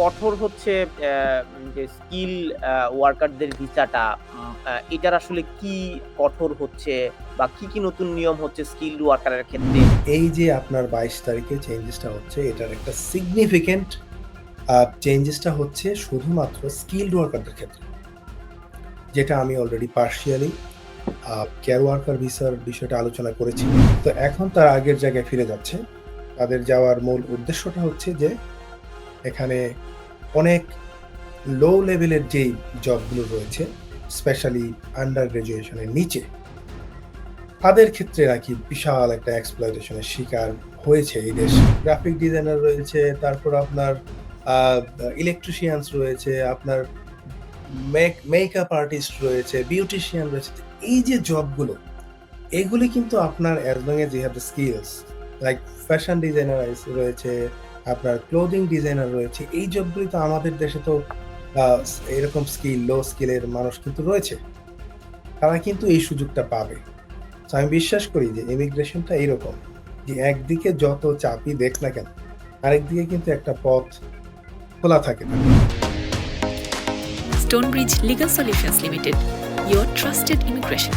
কঠোর হচ্ছে যে স্কিল ওয়ার্কারদের ভিসাটা এটার আসলে কি কঠোর হচ্ছে বা কি কি নতুন নিয়ম হচ্ছে স্কিল ওয়ার্কারের ক্ষেত্রে? এই যে আপনার বাইশ তারিখে চেঞ্জেসটা হচ্ছে, এটার একটা সিগনিফিকেন্ট চেঞ্জেসটা হচ্ছে শুধুমাত্র স্কিল্ড ওয়ার্কারদের ক্ষেত্রে। যেটা আমি অলরেডি পার্শিয়ালি কেয়ার ওয়ার্কার ভিসার বিষয়টা আলোচনা করেছি। তো এখন তার আগের জায়গায় ফিরে যাচ্ছে। তাদের যাওয়ার মূল উদ্দেশ্যটা হচ্ছে যে এখানে অনেক লো লেভেলের যেই জবগুলো রয়েছে স্পেশালি আন্ডার গ্রাজুয়েশনের নিচে, তাদের ক্ষেত্রে নাকি বিশাল একটা এক্সপ্লয়টেশনের শিকার হয়েছে এই দেশ। গ্রাফিক ডিজাইনার রয়েছে, তারপর আপনার ইলেকট্রিশিয়ানস রয়েছে, আপনার মেক মেকআপ আর্টিস্ট রয়েছে বিউটিশিয়ান রয়েছে। এই যে জবগুলো এগুলি কিন্তু আপনার as long as you have the skills like fashion designer রয়েছে আপনার ক্লোদিং ডিজাইনার রয়েছে। এই জবগুলি তো আমাদের দেশে তো এরকম স্কিল লো স্কিলের মানুষ কিন্তু রয়েছে। তারা কিন্তু এই সুযোগটা পাবে। তো আমি বিশ্বাস করি যে ইমিগ্রেশনটা এইরকম যে একদিকে যত চাপই দেখ না কেন আরেকদিকে কিন্তু একটা পথ খোলা থাকে Stonebridge Legal Solutions Limited, your trusted immigration.